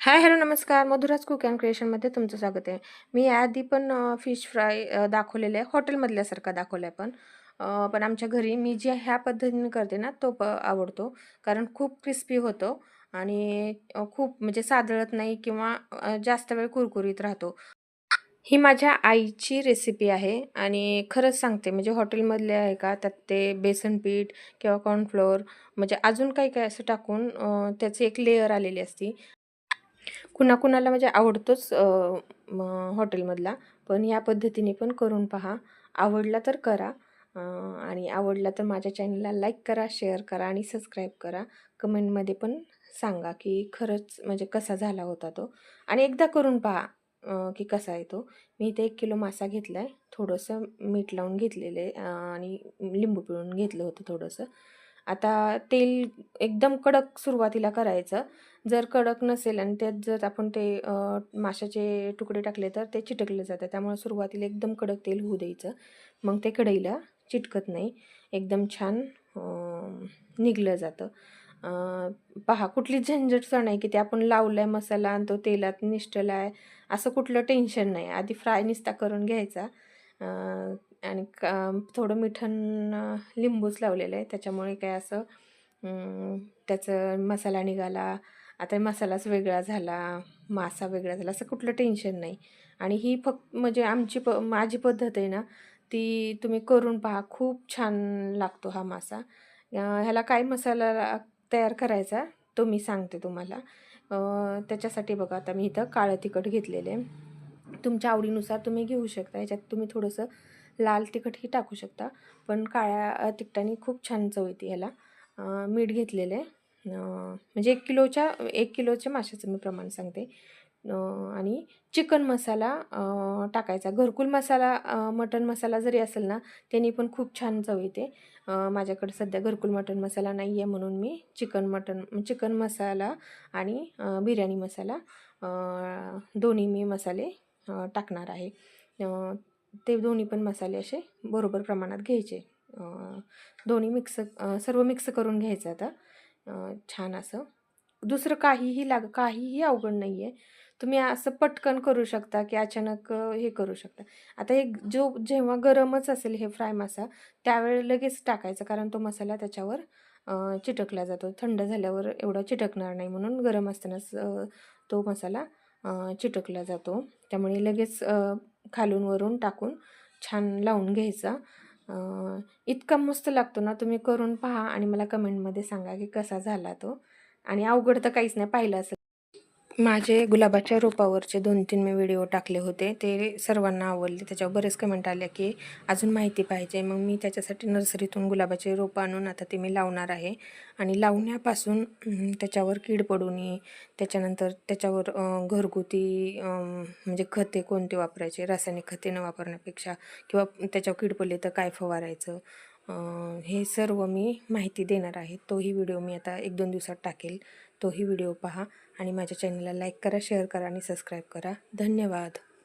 Hi hello नमस्कार. Madhuraj cook and क्रिएशनमध्ये तुमचं स्वागत आहे. मी याआधी पण फिश फ्राय दाखवलेलं आहे. हॉटेलमधल्यासारखा दाखवला आहे पण पण आमच्या घरी मी जे ह्या पद्धतीने करते ना तो प आवडतो. कारण खूप क्रिस्पी होतो आणि खूप म्हणजे सादळत नाही किंवा जास्त वेळ कुरकुरीत राहतो. ही माझ्या आईची रेसिपी आहे आणि खरंच सांगते म्हणजे हॉटेलमधले आहे का त्यात ते बेसन पीठ किंवा कॉर्नफ्लोअर म्हणजे अजून काही काही असं टाकून त्याची एक लेअर आलेली असती. कुणाकुणाला म्हणजे आवडतोच हॉटेलमधला, पण या पद्धतीने पण करून पहा. आवडला तर करा आणि आवडला तर माझ्या चॅनलला लाईक करा, शेअर करा आणि सबस्क्राईब करा. कमेंटमध्ये पण सांगा, की खरंच म्हणजे कसा झाला होता तो आणि एकदा करून पहा की कसा आहे तो. मी इथे एक किलो मासा घेतला आहे. थोडंसं मीठ लावून घेतलेलं आहे आणि लिंबू पिळून घेतलं होतं थोडंसं. आता तेल एकदम कडक सुरुवातीला करायचं. जर कडक नसेल आणि त्यात जर आपण ते माशाचे तुकडे टाकले तर ते चिटकले जातं. त्यामुळे सुरुवातीला एकदम कडक तेल होऊ द्यायचं. मग ते कढईला चिटकत नाही. एकदम छान निघलं जातं. पहा कुठलीच झंझटच नाही की ते आपण लावलं आहे मसाला आणि तो तेलात निष्ठला आहे असं कुठलं टेन्शन नाही. आधी फ्राय निस्ता करून घ्यायचा आणि का थोडं मिठन लिंबूच लावलेलं आहे. त्याच्यामुळे काय असं त्याचं मसाला निघाला, आता मसालाच वेगळा झाला, मासा वेगळा झाला, असं कुठलं टेन्शन नाही. आणि ही फक्त म्हणजे आमची प माझी पद्धत आहे ना, ती तुम्ही करून पहा. खूप छान लागतो हा मासा. ह्याला काय मसाला तयार करायचा तो मी सांगते तुम्हाला. त्याच्यासाठी बघा आता मी इथं काळं तिखट घेतलेले तुमच्या आवडीनुसार तुम्ही घेऊ शकता. ह्याच्यात तुम्ही थोडंसं लाल तिखटही टाकू शकता. पण काळ्या तिखटाने खूप छान चव येते ह्याला. मीठ घेतलेलं आहे. म्हणजे एक किलोच्या एक किलोच्या माशाचं मी प्रमाण सांगते. आणि चिकन मसाला टाकायचा. घरकुल मसाला मटन मटण मसाला जरी असेल ना, त्यानी पण खूप छान चव येते. माझ्याकडे सध्या घरकुल मटण मसाला नाही आहे म्हणून मी चिकन मटण चिकन मसाला आणि बिर्याणी मसाला दोन्ही मी मसाले टाकणार आहे. ते दोन्ही पण मसाले असे बरोबर प्रमाणात घ्यायचे. दोन्ही मिक्स सर्व मिक्स करून घ्यायचं आता छान असं. दुसरं काहीही लाग काहीही अवघड नाही आहे. तुम्ही असं पटकन करू शकता, की अचानक हे करू शकता. आता हे जो जेव्हा गरमच असेल हे फ्राय मासा, त्यावेळी लगेच टाकायचं कारण तो मसाला त्याच्यावर चिटकला जातो. थंड झाल्यावर एवढा चिटकणार नाही म्हणून गरम असतानाच तो मसाला चिटकला जातो. त्यामुळे लगेच खालून वरून टाकून छान लावून घ्यायचा. इतका मस्त लागतो ना, तुम्ही करून पहा आणि मला कमेंटमध्ये सांगा, की कसा झाला तो आणि अवघड तर काहीच नाही पाहिलं असेल. माझे गुलाबाच्या रोपावरचे 2-3 मी व्हिडिओ टाकले होते. ते सर्वांना आवडले. त्याच्यावर बरेच कमेंट आल्या, की अजून माहिती पाहिजे. मग मी त्याच्यासाठी नर्सरीतून गुलाबाचे रोपं आणून आता ते मी लावणार आहे आणि लावण्यापासून त्याच्यावर कीड पडू नये, त्याच्यानंतर त्याच्यावर घरगुती म्हणजे खते कोणते वापरायचे, रासायनिक खते न वापरण्यापेक्षा किंवा त्याच्यावर कीड पडली तर काय फवारायचं, हे सर्व मी माहिती देणार आहे. तोही व्हिडिओ मी आता 1-2 दिवसात टाकेल. तोही व्हिडिओ पहा आणि माझ्या चॅनलला लाईक करा, शेअर करा आणि सबस्क्राईब करा. धन्यवाद.